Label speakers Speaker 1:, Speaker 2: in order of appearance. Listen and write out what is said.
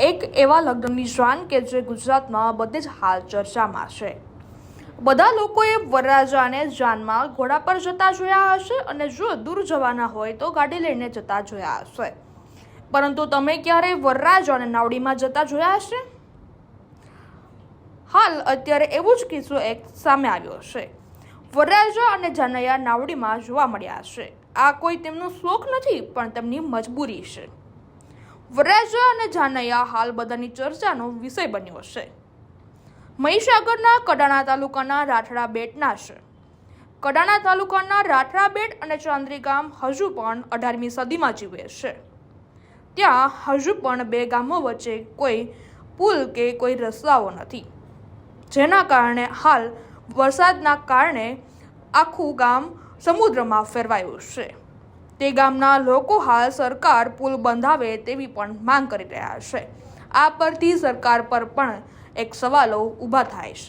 Speaker 1: એક એવા લગ્નની જાન કે જે ગુજરાતમાં બધે જ હાલ ચર્ચામાં છે. બધા લોકોએ વરરાજાને જાનમાં ઘોડા પર જતા જોયા હશે અને જો દૂર જવાના હોય તો ગાડી લઈને જતા જોયા હશે. પરંતુ તમે ક્યારે વરરાજાને નાવડીમાં જતા જોયા હશે? હાલ અત્યારે એવો જ કિસ્સો એક સામે આવ્યો છે. વરરાજા અને જાનૈયા નાવડીમાં જોવા મળ્યા છે. આ કોઈ તેમનો શોખ નથી, પણ તેમની મજબૂરી છે. વરરાજા અને જાનૈયા હાલ બધાની ચર્ચાનો વિષય બન્યો છે. મહીસાગરના કડાણા તાલુકાના રાઠડા બેટના છે. કડાણા તાલુકાના રાઠડા બેટ અને ચાંદરી ગામ હજુ પણ અઢારમી સદીમાં જીવે છે. ત્યાં હજુ પણ બે ગામો વચ્ચે કોઈ પુલ કે કોઈ રસ્તાઓ નથી. જેના કારણે હાલ વરસાદના કારણે આખું ગામ સમુદ્રમાં ફેરવાયું છે. તે ગામના લોકો હાલ સરકાર પુલ બંધાવે તેવી પણ માંગ કરી રહ્યા છે. આ પરથી સરકાર પર પણ એક સવાલો ઊભા થાય છે.